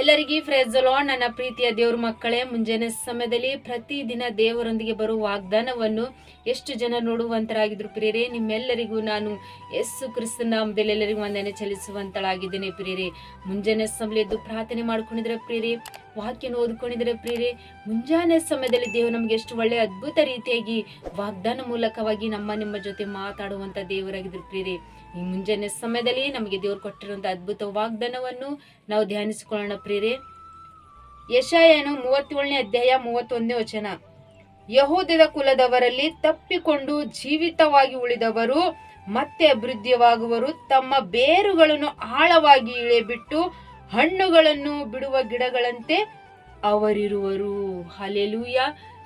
ಎಲ್ಲರಿಗೂ ಫ್ರೆಜಲೋ ನನ್ನ ಪ್ರೀತಿಯ ದೇವ್ರ ಮಕ್ಕಳೇ, ಮುಂಜಾನೆ ಸಮಯದಲ್ಲಿ ಪ್ರತಿದಿನ ದೇವರೊಂದಿಗೆ ಬರುವ ವಾಗ್ದಾನವನ್ನು ಎಷ್ಟು ಜನ ನೋಡುವಂತರಾಗಿದ್ರು ಪ್ರಿಯರೇ, ನಿಮ್ಮೆಲ್ಲರಿಗೂ ನಾನು ಯೇಸು ಕ್ರಿಸ್ತನ ನಾಮದಲ್ಲಿ ಎಲ್ಲರಿಗೂ ಒಂದನೆ ಚಲಿಸುವಂತಳಾಗಿದ್ದೇನೆ ಪ್ರಿಯರೇ. ಮುಂಜಾನೆ ಸಮಯ ಎದ್ದು ಪ್ರಾರ್ಥನೆ ಮಾಡ್ಕೊಂಡಿದ್ರೆ ಪ್ರಿಯರೇ? ವಾಕ್ಯನ ಓದ್ಕೊಂಡಿದ್ರೆ ಪ್ರಿಯರೇ, ಮುಂಜಾನೆ ಸಮಯದಲ್ಲಿ ದೇವರು ನಮಗೆ ಎಷ್ಟು ಒಳ್ಳೆ ಅದ್ಭುತ ರೀತಿಯಾಗಿ ವಾಗ್ದಾನ ಮೂಲಕವಾಗಿ ನಮ್ಮ ನಿಮ್ಮ ಜೊತೆ ಮಾತಾಡುವಂತ ದೇವರಾಗಿದ್ರು ಪ್ರಿಯರೇ. ಈ ಮುಂಜಾನೆ ಸಮಯದಲ್ಲಿ ನಮಗೆ ದೇವರು ಕೊಟ್ಟಿರುವಂತ ಅದ್ಭುತ ವಾಗ್ದಾನವನ್ನು ನಾವು ಧ್ಯಾನಿಸಿಕೊಳ್ಳೋಣ ಪ್ರಿಯರೇ. ಯಶಾಯನು ಮೂವತ್ತೇಳನೇ ಅಧ್ಯಾಯ ಮೂವತ್ತೊಂದನೇ ವಚನ. ಯಹೂದದ ಕುಲದವರಲ್ಲಿ ತಪ್ಪಿಕೊಂಡು ಜೀವಿತವಾಗಿ ಉಳಿದವರು, ಮತ್ತೆ ಅಭಿವೃದ್ಧಿಯಾಗುವರು, ತಮ್ಮ ಬೇರುಗಳನ್ನು ಆಳವಾಗಿ ಇಳೆಬಿಟ್ಟು ಹಣ್ಣುಗಳನ್ನು ಬಿಡುವ ಗಿಡಗಳಂತೆ ಅವರಿರುವರು. ಹಲೆಲೂಯ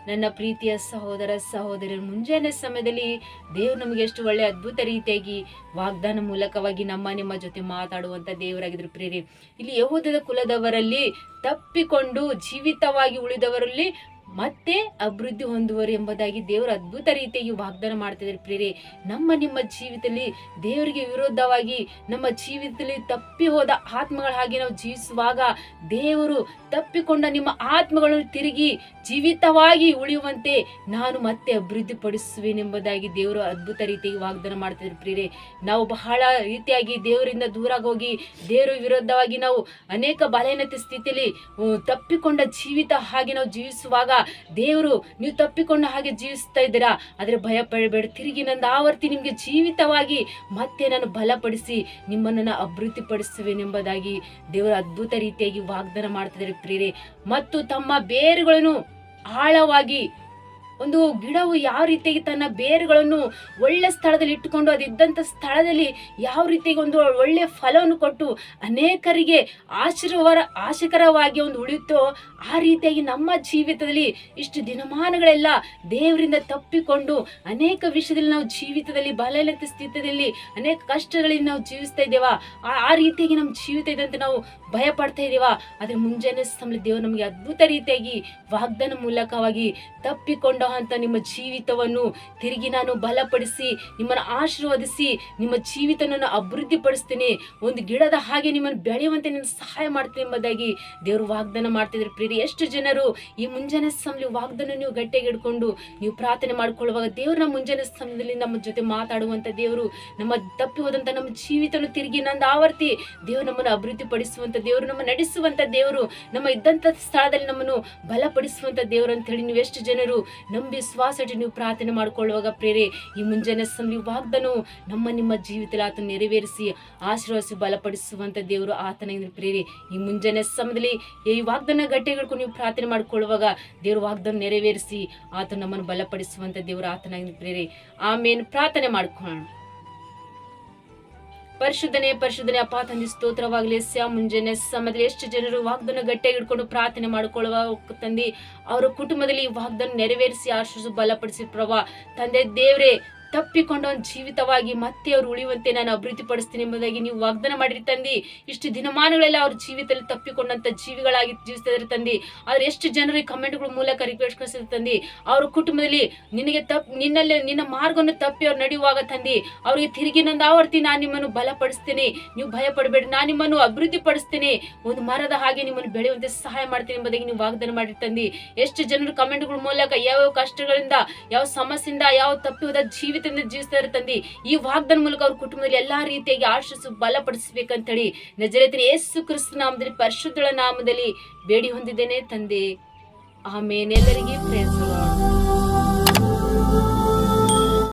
ನನ್ನ ಪ್ರೀತಿಯ ಸಹೋದರ ಸಹೋದರರು, ಮುಂಜಾನೆ ಸಮಯದಲ್ಲಿ ದೇವ್ರು ನಮಗೆ ಎಷ್ಟು ಒಳ್ಳೆ ಅದ್ಭುತ ರೀತಿಯಾಗಿ ವಾಗ್ದಾನ ಮೂಲಕವಾಗಿ ನಮ್ಮ ನಿಮ್ಮ ಜೊತೆ ಮಾತಾಡುವಂತ ದೇವರಾಗಿದ್ರು ಪ್ರೇರಿ ಇಲ್ಲಿ ಯಹೋದದ ಕುಲದವರಲ್ಲಿ ತಪ್ಪಿಕೊಂಡು ಜೀವಿತವಾಗಿ ಉಳಿದವರಲ್ಲಿ ಮತ್ತೆ ಅಭಿವೃದ್ಧಿ ಹೊಂದುವರು ಎಂಬುದಾಗಿ ದೇವರು ಅದ್ಭುತ ರೀತಿಯಾಗಿ ವಾಗ್ದಾನ ಮಾಡ್ತಿದ್ದಾರೆ ಪ್ರೇರೆ ನಮ್ಮ ನಿಮ್ಮ ಜೀವಿತದಲ್ಲಿ ದೇವರಿಗೆ ವಿರೋಧವಾಗಿ ನಮ್ಮ ಜೀವಿತದಲ್ಲಿ ತಪ್ಪಿ ಹೋದ ಆತ್ಮಗಳ ಹಾಗೆ ನಾವು ಜೀವಿಸುವಾಗ ದೇವರು ತಪ್ಪಿಕೊಂಡ ನಿಮ್ಮ ಆತ್ಮಗಳನ್ನು ತಿರುಗಿ ಜೀವಿತವಾಗಿ ಉಳಿಯುವಂತೆ ನಾನು ಮತ್ತೆ ಅಭಿವೃದ್ಧಿ ಪಡಿಸುವೆನೆಂಬುದಾಗಿ ದೇವರು ಅದ್ಭುತ ರೀತಿಯಾಗಿ ವಾಗ್ದಾನ ಮಾಡ್ತಿದ್ದಾರೆ ಪ್ರೇರೆ ನಾವು ಬಹಳ ರೀತಿಯಾಗಿ ದೇವರಿಂದ ದೂರ ಹೋಗಿ ದೇವರ ವಿರುದ್ಧವಾಗಿ ನಾವು ಅನೇಕ ಬಲಹೀನತೆ ಸ್ಥಿತಿಯಲ್ಲಿ ತಪ್ಪಿಕೊಂಡ ಜೀವಿತ ಹಾಗೆ ನಾವು ಜೀವಿಸುವಾಗ ದೇವರು, ನೀವು ತಪ್ಪಿಕೊಂಡ ಹಾಗೆ ಜೀವಿಸ್ತಾ ಇದ್ದೀರಾ? ಆದರೆ ಭಯ ಪಡಬೇಡ. ತಿರುಗಿ ನನ್ನ ಆವರ್ತಿ ನಿಮಗೆ ಜೀವಿತವಾಗಿ ಮತ್ತೆ ನಾನು ಬಲಪಡಿಸಿ ನಿಮ್ಮನ್ನು ನಾನು ಅಭಿವೃದ್ಧಿಪಡಿಸುವೆನೆಂಬುದಾಗಿ ದೇವರು ಅದ್ಭುತ ರೀತಿಯಾಗಿ ವಾಗ್ದಾನ ಮಾಡ್ತಿದ್ದಾರೆ ಪ್ರೇರೆ ಮತ್ತು ತಮ್ಮ ಬೇರುಗಳನ್ನು ಆಳವಾಗಿ ಒಂದು ಗಿಡವು ಯಾವ ರೀತಿಯಾಗಿ ತನ್ನ ಬೇರುಗಳನ್ನು ಒಳ್ಳೆ ಸ್ಥಳದಲ್ಲಿ ಇಟ್ಟುಕೊಂಡು ಅದಿದ್ದಂಥ ಸ್ಥಳದಲ್ಲಿ ಯಾವ ರೀತಿಯಾಗಿ ಒಂದು ಒಳ್ಳೆಯ ಫಲವನ್ನು ಕೊಟ್ಟು ಅನೇಕರಿಗೆ ಆಶೀರ್ವಾದ ಆಶಕರವಾಗಿ ಒಂದು ಉಳಿಯುತ್ತೋ ಆ ರೀತಿಯಾಗಿ ನಮ್ಮ ಜೀವಿತದಲ್ಲಿ ಇಷ್ಟು ದಿನಮಾನಗಳೆಲ್ಲ ದೇವರಿಂದ ತಪ್ಪಿಕೊಂಡು ಅನೇಕ ವಿಷಯದಲ್ಲಿ ನಾವು ಜೀವಿತದಲ್ಲಿ, ಬಲಹೀನತೆ ಸ್ಥಿತಿಯಲ್ಲಿ ಅನೇಕ ಕಷ್ಟಗಳಲ್ಲಿ ನಾವು ಜೀವಿಸ್ತಾ ಇದ್ದೇವಾ? ಆ ರೀತಿಯಾಗಿ ನಮ್ಮ ಜೀವಿತ ಇದೆ ನಾವು ಭಯ ಪಡ್ತಾ ಇದ್ದೀವಾ? ಆದರೆ ಮುಂಜಾನೆ ಸಮಯ ದೇವರು ನಮಗೆ ಅದ್ಭುತ ರೀತಿಯಾಗಿ ವಾಗ್ದಾನ ಮೂಲಕವಾಗಿ ತಪ್ಪಿಕೊಂಡ ಅಂತ ನಿಮ್ಮ ಜೀವಿತವನ್ನು ತಿರುಗಿ ನಾನು ಬಲಪಡಿಸಿ, ನಿಮ್ಮನ್ನು ಆಶೀರ್ವದಿಸಿ, ನಿಮ್ಮ ಜೀವಿತನನ್ನ ಅಭಿವೃದ್ಧಿ ಪಡಿಸ್ತೀನಿ ಒಂದು ಗಿಡದ ಹಾಗೆ ನಿಮ್ಮನ್ನು ಬೆಳೆಯುವಂತೆ ನಾನು ಸಹಾಯ ಮಾಡ್ತೇನೆ ಎಂಬುದಾಗಿ ದೇವರು ವಾಗ್ದಾನ ಮಾಡ್ತಿದ್ರು ಪ್ರೀತಿ ಎಷ್ಟು ಜನರು ಈ ಮುಂಜಾನೆ ಸಮಯ ವಾಗ್ದಾನ ನೀವು ಗಟ್ಟಿಯಾಗಿ ಹಿಡ್ಕೊಂಡು ನೀವು ಪ್ರಾರ್ಥನೆ ಮಾಡ್ಕೊಳ್ಳುವಾಗ ದೇವರ ಮುಂಜಾನೆ ಸಮಯದಲ್ಲಿ ನಮ್ಮ ಜೊತೆ ಮಾತಾಡುವಂಥ ದೇವರು, ನಮ್ಮ ತಪ್ಪಿ ಹೋದಂಥ ನಮ್ಮ ಜೀವಿತನ ತಿರುಗಿ ನಂದು ಆವರ್ತಿ. ದೇವರು ನಮ್ಮನ್ನು ಅಭಿವೃದ್ಧಿಪಡಿಸುವಂಥ ದೇವರು, ನಮ್ಮ ನಡೆಸುವಂಥ ದೇವರು, ನಮ್ಮ ಇದ್ದಂಥ ಸ್ಥಳದಲ್ಲಿ ನಮ್ಮನ್ನು ಬಲಪಡಿಸುವಂಥ ದೇವರು ಅಂತ ಹೇಳಿ ನೀವು ಎಷ್ಟು ಜನರು ನಂಬಿ ಶ್ವಾಸಟಿ ನೀವು ಪ್ರಾರ್ಥನೆ ಮಾಡ್ಕೊಳ್ಳುವಾಗ ಪ್ರೇರೆ, ಈ ಮುಂಜಾನೆ ಸಮಯ ವಾಗ್ದನು ನಮ್ಮ ನಿಮ್ಮ ಜೀವಿತದಲ್ಲಿ ಆತನ ನೆರವೇರಿಸಿ ಆಶೀರ್ವಾಸಿ ಬಲಪಡಿಸುವಂಥ ದೇವರು ಆತನ ಪ್ರೇರೆ, ಈ ಮುಂಜಾನೆ ಸಮಯದಲ್ಲಿ ಈ ವಾಗ್ದನ ಗಟ್ಟಿಗೆ ಹಿಡ್ಕೊಂಡು ನೀವು ಪ್ರಾರ್ಥನೆ ಮಾಡ್ಕೊಳ್ಳುವಾಗ ದೇವರು ವಾಗ್ದನ ನೆರವೇರಿಸಿ ಆತ ನಮ್ಮನ್ನು ಬಲಪಡಿಸುವಂಥ ದೇವರು ಆತನಾಗಿ ಪ್ರೇರೆ ಆಮೇಲೆ ಪ್ರಾರ್ಥನೆ ಮಾಡ್ಕೊಳ್ಳೋಣ. ಪರಿಶುದ್ಧನೆ ಪರಿಶುದ್ಧನೆ ಅಪ್ಪ ತಂದೆ ಸ್ತೋತ್ರವಾಗಲಿ ಸ್ಯಾ ಮುಂಜಾನೆ ಸಮಯದಲ್ಲಿ ಎಷ್ಟು ಜನರು ವಾಗ್ದನ್ನ ಗಟ್ಟಿಯಾಗಿ ಹಿಡ್ಕೊಂಡು ಪ್ರಾರ್ಥನೆ ಮಾಡ್ಕೊಳ್ಳುವ ತಂದೆ, ಅವರ ಕುಟುಂಬದಲ್ಲಿ ವಾಗ್ದನ್ನು ವಾಗ್ದಾನ ನೆರವೇರಿಸಿ ಆಶಿಸು ಬಲಪಡಿಸಿ ಪ್ರಭಾ. ತಂದೆ ದೇವರೇ ತಪ್ಪಿಕೊಂಡ ಒಂದು ಜೀವಿತವಾಗಿ ಮತ್ತೆ ಅವ್ರು ಉಳಿಯುವಂತೆ ನಾನು ಅಭಿವೃದ್ಧಿಪಡಿಸ್ತೀನಿ ಎಂಬುದಾಗಿ ನೀವು ವಾಗ್ದಾನ ಮಾಡಿರಿ ತಂದಿ. ಇಷ್ಟು ದಿನಮಾನಗಳೆಲ್ಲ ಅವ್ರ ಜೀವಿತದಲ್ಲಿ ತಪ್ಪಿಕೊಂಡಂತ ಜೀವಿಗಳಾಗಿ ಜೀವಿಸ್ತಾ ತಂದಿ. ಆದ್ರೆ ಎಷ್ಟು ಜನರು ಈ ಕಮೆಂಟ್ಗಳ ಮೂಲಕ ರಿಕ್ವೆಸ್ಟ್ ಕಳಿಸಿದ್ರು ತಂದಿ. ಅವ್ರ ಕುಟುಂಬದಲ್ಲಿ ನಿನಗೆ ತಪ್ಪು ನಿನ್ನಲ್ಲಿ, ನಿನ್ನ ಮಾರ್ಗವನ್ನು ತಪ್ಪಿ ಅವ್ರು ನಡೆಯುವಾಗ ತಂದಿ, ಅವ್ರಿಗೆ ತಿರುಗಿ ನಂದು ಆವರ್ತಿ ನಾನು ನಿಮ್ಮನ್ನು ಬಲಪಡಿಸ್ತೀನಿ. ನೀವು ಭಯ ಪಡಬೇಡಿ ನಾನು ನಿಮ್ಮನ್ನು ಅಭಿವೃದ್ಧಿ ಪಡಿಸ್ತೀನಿ ಒಂದು ಮರದ ಹಾಗೆ ನಿಮ್ಮನ್ನು ಬೆಳೆಯುವಂತೆ ಸಹಾಯ ಮಾಡ್ತೀನಿ ಎಂಬುದಾಗಿ ನೀವು ವಾಗ್ದಾನ ಮಾಡಿರಿ ತಂದಿ. ಎಷ್ಟು ಜನರು ಕಮೆಂಟ್ಗಳ ಮೂಲಕ ಯಾವ ಯಾವ ಕಷ್ಟಗಳಿಂದ, ಯಾವ ಸಮಸ್ಯೆಯಿಂದ, ಯಾವ ತಪ್ಪಿ ಹೋದ ಜೀವಿತದಿಂದ ಜೀವಿಸ್ತಾ ಇರ್ತಂದಿ ತಂದೆ, ಈ ವಾಗ್ದಾನ ಮೂಲಕ ಅವ್ರ ಕುಟುಂಬದಲ್ಲಿ ಎಲ್ಲಾ ರೀತಿಯಾಗಿ ಆಶಿಸು ಬಲಪಡಿಸಬೇಕಂತೇಳಿ ನಜರೇತಿನ ಯೇಸು ಕ್ರಿಸ್ತ ನಾಮದಲ್ಲಿ, ಪರಿಶುದ್ಧಳ ನಾಮದಲ್ಲಿ ಬೇಡಿ ಹೊಂದಿದ್ದೇನೆ ತಂದೆ. ಆಮೇಲೆ ಎಲ್ಲರಿಗೆ ಪ್ರೇರಿಸೋಣ